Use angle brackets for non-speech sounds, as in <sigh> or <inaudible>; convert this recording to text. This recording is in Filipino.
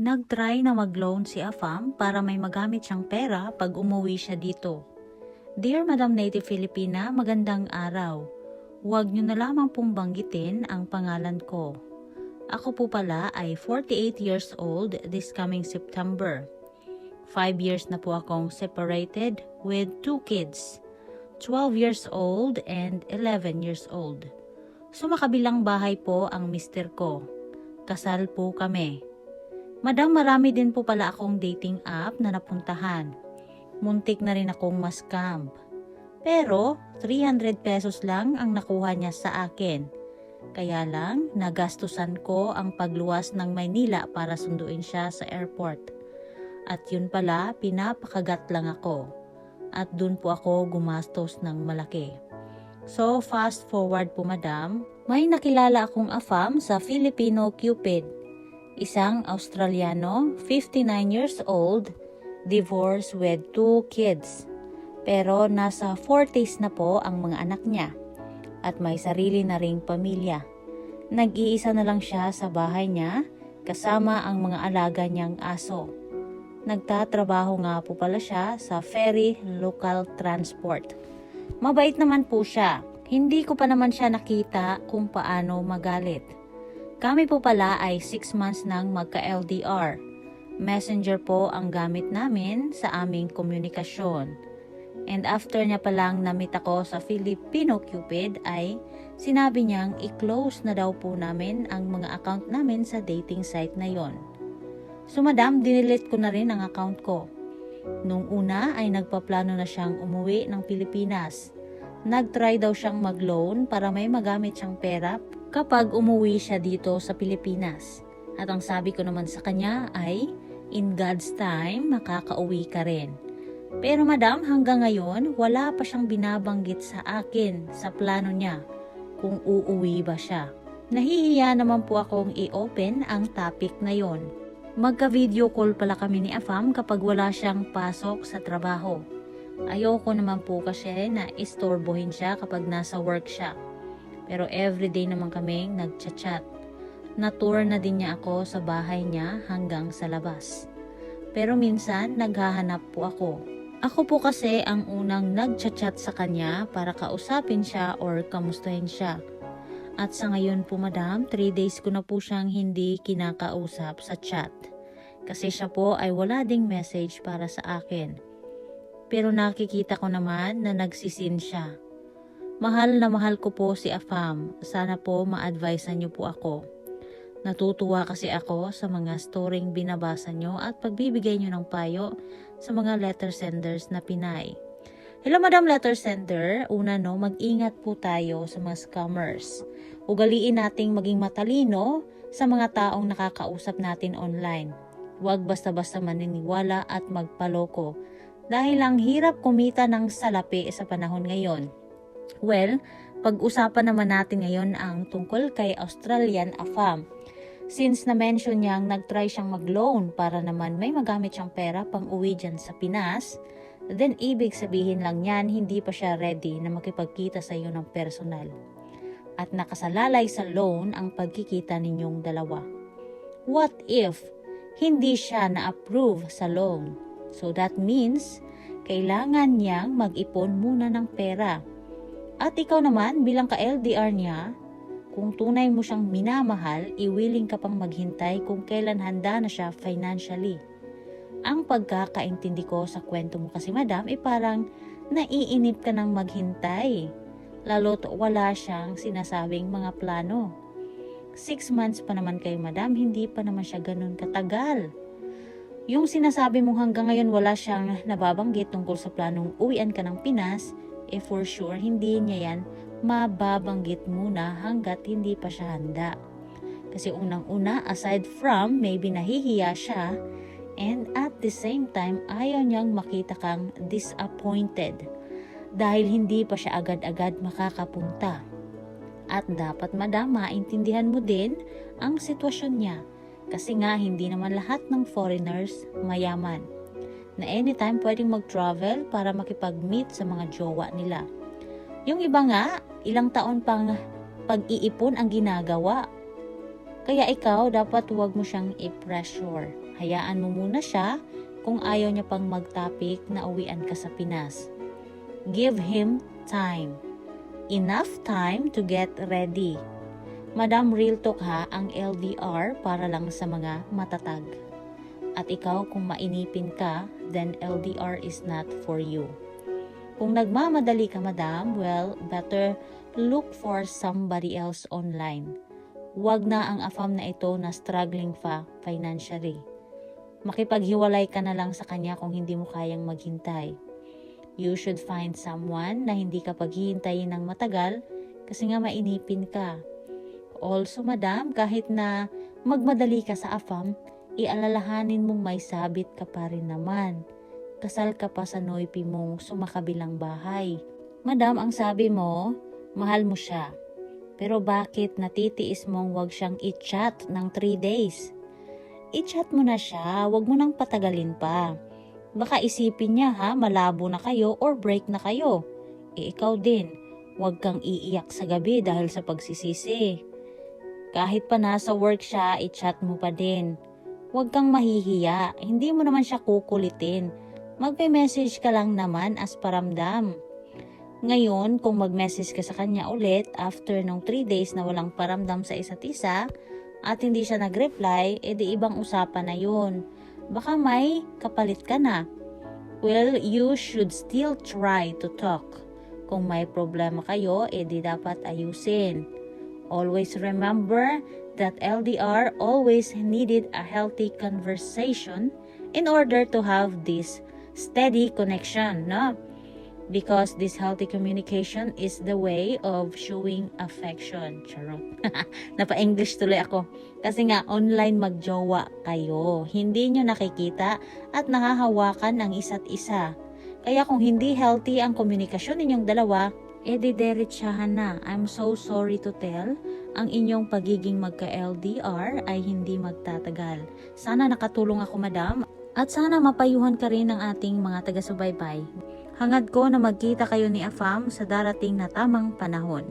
Nag-try na mag-loan si Afam para may magamit siyang pera pag umuwi siya dito. Dear Madam Native Filipina, magandang araw. Huwag niyo na lamang pong banggitin ang pangalan ko. Ako po pala ay 48 years old this coming September. 5 years na po akong separated with two kids. 12 years old and 11 years old. Sumakabilang bahay po ang mister ko. Kasal po kami. Madam, marami din po pala akong dating app na napuntahan. Muntik na rin akong mascam. Pero, 300 pesos lang ang nakuha niya sa akin. Kaya lang, nagastusan ko ang pagluwas ng Maynila para sunduin siya sa airport. At yun pala, pinapakagat lang ako. At dun po ako gumastos ng malaki. So, fast forward po madam, may nakilala akong afam sa Filipino Cupid. Isang Australiano, 59 years old, divorced with two kids. Pero nasa 40s na po ang mga anak niya at may sarili na ring pamilya. Nag-iisa na lang siya sa bahay niya kasama ang mga alaga niyang aso. Nagtatrabaho nga po pala siya sa ferry local transport. Mabait naman po siya. Hindi ko pa naman siya nakita kung paano magalit. Kami po pala ay 6 months nang magka-LDR. Messenger po ang gamit namin sa aming komunikasyon. And after niya palang namit ako sa Filipino Cupid ay sinabi niyang i-close na daw po namin ang mga account namin sa dating site na yon. So madam, dinilit ko na rin ang account ko. Nung una ay nagpaplano na siyang umuwi ng Pilipinas. Nag-try daw siyang mag-loan para may magamit siyang pera kapag umuwi siya dito sa Pilipinas. At ang sabi ko naman sa kanya ay, in God's time, makakauwi ka rin. Pero madam, hanggang ngayon, wala pa siyang binabanggit sa akin sa plano niya kung uuwi ba siya. Nahihiya naman po akong i-open ang topic na yon. Magka-video call pala kami ni Afam kapag wala siyang pasok sa trabaho. Ayoko naman po kasi na istorbohin siya kapag nasa work siya. Pero everyday naman kaming nagchat-chat. Natour na din niya ako sa bahay niya hanggang sa labas. Pero minsan naghahanap po ako. Ako po kasi ang unang nagchat-chat sa kanya para kausapin siya or kamustahin siya. At sa ngayon po madam, 3 days ko na po siyang hindi kinakausap sa chat. Kasi siya po ay wala ding message para sa akin. Pero nakikita ko naman na nagsisin siya. Mahal na mahal ko po si Afam. Sana po ma-advisean niyo po ako. Natutuwa kasi ako sa mga storing binabasa nyo at pagbibigay nyo ng payo sa mga letter senders na Pinay. Hello Madam Letter Sender, una no, mag-ingat po tayo sa mga scammers. Ugaliin nating maging matalino sa mga taong nakakausap natin online. Huwag basta-basta maniniwala at magpaloko dahil ang hirap kumita ng salapi sa panahon ngayon. Well, pag-usapan naman natin ngayon ang tungkol kay Australian Afam. Since na-mention niyang nag-try siyang mag-loan para naman may magamit siyang pera pang uwi dyan sa Pinas, then ibig sabihin lang niyan hindi pa siya ready na makipagkita sa iyo ng personal. At nakasalalay sa loan ang pagkikita ninyong dalawa. What if hindi siya na-approve sa loan? So that means, kailangan niyang mag-ipon muna ng pera. At ikaw naman bilang ka-LDR niya, kung tunay mo siyang minamahal, iwiling ka pang maghintay kung kailan handa na siya financially. Ang pagkakaintindi ko sa kwento mo kasi madam, ay parang naiinip ka ng maghintay. Lalo't wala siyang sinasabing mga plano. Six months pa naman kayo madam, hindi pa naman siya ganun katagal. Yung sinasabi mong hanggang ngayon wala siyang nababanggit tungkol sa planong uwian ka ng Pinas, eh for sure hindi niya yan mababanggit muna hanggat hindi pa siya handa. Kasi unang-una, aside from maybe nahihiya siya, and at the same time, ayaw niyang makita kang disappointed dahil hindi pa siya agad-agad makakapunta. At dapat madam, maintindihan mo din ang sitwasyon niya kasi nga hindi naman lahat ng foreigners mayaman na anytime pwedeng mag-travel para makipag-meet sa mga jowa nila. Yung iba nga, ilang taon pang pag-iipon ang ginagawa Kaya ikaw, dapat huwag mo siyang i-pressure. Hayaan mo muna siya kung ayaw niya pang magtapik na uwian ka sa Pinas. Give him time. Enough time to get ready. Madam Real Talk ha, ang LDR para lang sa mga matatag. At ikaw kung mainipin ka, then LDR is not for you. Kung nagmamadali ka madam, well, better look for somebody else online. Huwag na ang afam na ito na struggling pa financially. Makipaghiwalay ka na lang sa kanya kung hindi mo kayang maghintay. You should find someone na hindi ka paghihintayin ng matagal kasi nga mainipin ka. Also, madam, kahit na magmadali ka sa afam, ialalahanin mong may sabit ka pa rin naman. Kasal ka pa sa noipi mong sumakabilang bahay. Madam, ang sabi mo, mahal mo siya. Pero bakit natitiis mong wag siyang i-chat ng 3 days? I-chat mo na siya, wag mo nang patagalin pa. Baka isipin niya ha, malabo na kayo or break na kayo. E ikaw din, wag kang iiyak sa gabi dahil sa pagsisisi. Kahit pa nasa work siya, i-chat mo pa din. Huwag kang mahihiya, hindi mo naman siya kukulitin. Magpe-message ka lang naman as paramdam. Ngayon, kung mag-message ka sa kanya ulit after nung 3 days na walang paramdam sa isa't isa at hindi siya nag-reply, edi ibang usapan na yun. Baka may kapalit ka na. Well, you should still try to talk. Kung may problema kayo, edi dapat ayusin. Always remember that LDR always needed a healthy conversation in order to have this steady connection, no? Because this healthy communication is the way of showing affection. Charot. <laughs> Napa-English tuloy ako. Kasi nga, online magjowa kayo. Hindi nyo nakikita at nakahawakan ang isa't isa. Kaya kung hindi healthy ang komunikasyon ninyong dalawa, edi diretsahan na. I'm so sorry to tell, ang inyong pagiging magka-LDR ay hindi magtatagal. Sana nakatulong ako madam at sana mapayuhan ka rin ng ating mga taga-subaybay. Hangad ko na magkita kayo ni Afam sa darating na tamang panahon.